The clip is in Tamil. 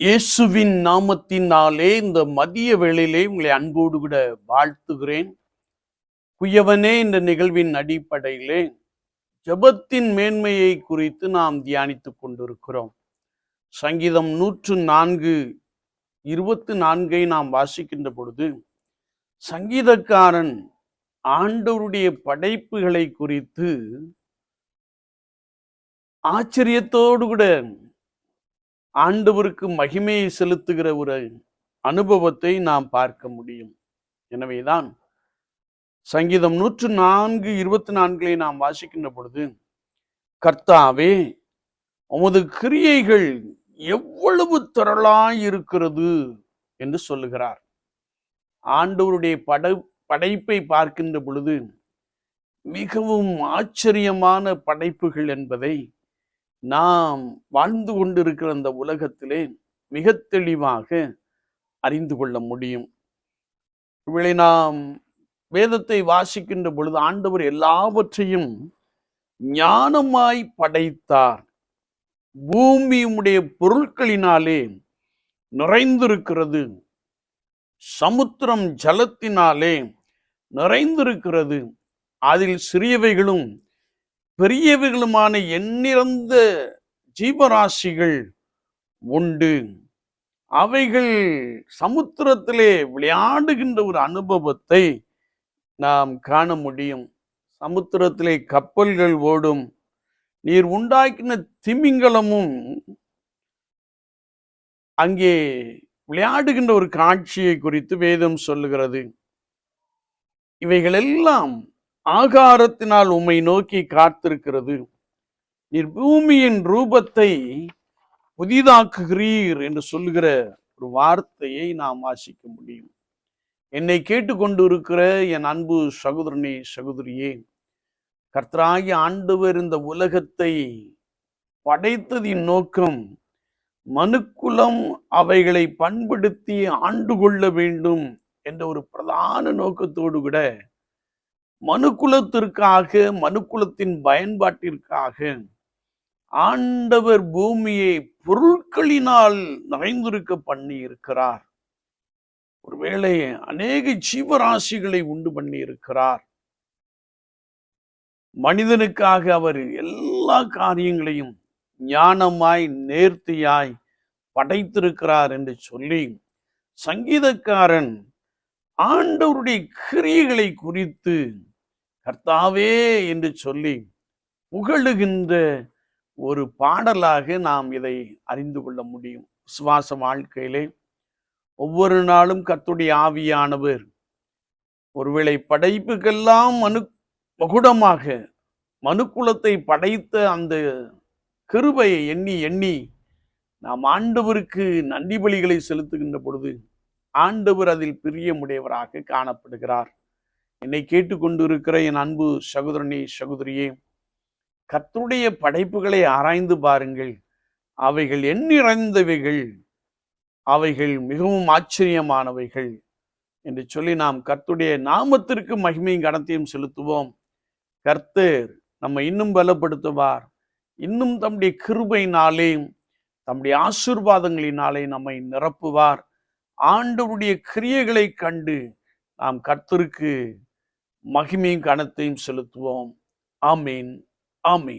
இயேசுவின் நாமத்தினாலே இந்த மதிய வேளையிலே உங்களை அன்போடு கூட வாழ்த்துகிறேன். குயவனே இந்த நிகழ்வின் அடிப்படையிலே ஜெபத்தின் மேன்மையை குறித்து நாம் தியானித்துக் கொண்டிருக்கிறோம். சங்கீதம் நூற்று நான்கு இருபத்தி நான்கை நாம் வாசிக்கின்ற பொழுது சங்கீதக்காரன் ஆண்டவருடைய படைப்புகளை குறித்து ஆச்சரியத்தோடு கூட ஆண்டவருக்கு மகிமையை செலுத்துகிற ஒரு அனுபவத்தை நாம் பார்க்க முடியும். எனவேதான் சங்கீதம் நூற்று நான்கு இருபத்தி நான்களை நாம் வாசிக்கின்ற பொழுது கர்த்தாவே உமது கிரியைகள் எவ்வளவு திரளாய் இருக்கிறது என்று சொல்லுகிறார். ஆண்டவருடைய பட படைப்பை பார்க்கின்ற பொழுது மிகவும் ஆச்சரியமான படைப்புகள் என்பதை நாம் வாழ்ந்து கொண்டிருக்கிற அந்த உலகத்திலே மிக தெளிவாக அறிந்து கொள்ள முடியும். இவளை நாம் வேதத்தை வாசிக்கின்ற பொழுது ஆண்டவர் எல்லாவற்றையும் ஞானமாய் படைத்தார். பூமியுடைய பொருட்களினாலே நிறைந்திருக்கிறது. சமுத்திரம் ஜலத்தினாலே நிறைந்திருக்கிறது. அதில் சிறியவைகளும் பெரியவர்களுமான எண்ணிறந்த ஜீவராசிகள் உண்டு. அவைகள் சமுத்திரத்திலே விளையாடுகின்ற ஒரு அனுபவத்தை நாம் காண முடியும். சமுத்திரத்திலே கப்பல்கள் ஓடும் நீர் உண்டாக்கின திமிங்கலமும் அங்கே விளையாடுகின்ற ஒரு காட்சியை குறித்து வேதம் சொல்லுகிறது. இவைகளெல்லாம் ஆகாரத்தினால் உம்மை நோக்கி காத்திருக்கிறது. நீர் பூமியின் ரூபத்தை புதிதாக்குகிறீர் என்று சொல்லுகிற ஒரு வார்த்தையை நாம் வாசிக்க முடியும். என்னை கேட்டுக்கொண்டு இருக்கிற என் அன்பு சகோதரனே சகோதரியே கர்த்தராகி ஆண்டவர் இந்த உலகத்தை படைத்ததின் நோக்கம் மனுக்குலம் அவைகளை பண்படுத்தி ஆண்டு கொள்ள வேண்டும் என்ற ஒரு பிரதான நோக்கத்தோடு கூட மனுக்குலத்திற்காக மனுக்குலத்தின் பயன்பாட்டிற்காக ஆண்டவர் பூமியை பொருட்களினால் நிறைந்திருக்க பண்ணி இருக்கிறார் ஒருவேளை அநேக ஜீவராசிகளை உண்டு பண்ணி இருக்கிறார் மனிதனுக்காக அவர் எல்லா காரியங்களையும் ஞானமாய் நேர்த்தியாய் படைத்திருக்கிறார் என்று சொல்லி சங்கீதக்காரன் ஆண்டவருடைய கிரியைகளை குறித்து கர்த்தாவே என்று சொல்லி புகழுகின்ற ஒரு பாடலாக நாம் இதை அறிந்து கொள்ள முடியும். விசுவாச வாழ்க்கையிலே ஒவ்வொரு நாளும் கத்துடைய ஆவியானவர் ஒருவேளை படைப்புக்கெல்லாம் மனு மகுடமாக மனுக்குலத்தை படைத்த அந்த கிருபையை எண்ணி எண்ணி நாம் ஆண்டவருக்கு நன்றி பலிகளை செலுத்துகின்ற பொழுது ஆண்டவர் அதில் பிரியமுடையவராக காணப்படுகிறார். என்னை கேட்டுக்கொண்டிருக்கிற என் அன்பு சகோதரனே சகோதரியே கர்த்தருடைய படைப்புகளை ஆராய்ந்து பாருங்கள். அவைகள் எண்ணிறந்தவைகள். அவைகள் மிகவும் ஆச்சரியமானவைகள். என்று சொல்லி நாம் கர்த்துடைய நாமத்திற்கு மகிமையும் கணத்தையும் செலுத்துவோம். கர்த்தர் நம்ம இன்னும் பலப்படுத்துவார். இன்னும் தம்முடைய கிருபையினாலே தம்முடைய ஆசீர்வாதங்களினாலே நம்மை நிரப்புவார். ஆண்டவருடைய கிரியைகளை கண்டு நாம் கர்த்தருக்கு மகிமையும் கனத்தையும் செலுத்துவோம். ஆமீன். ஆமீன்.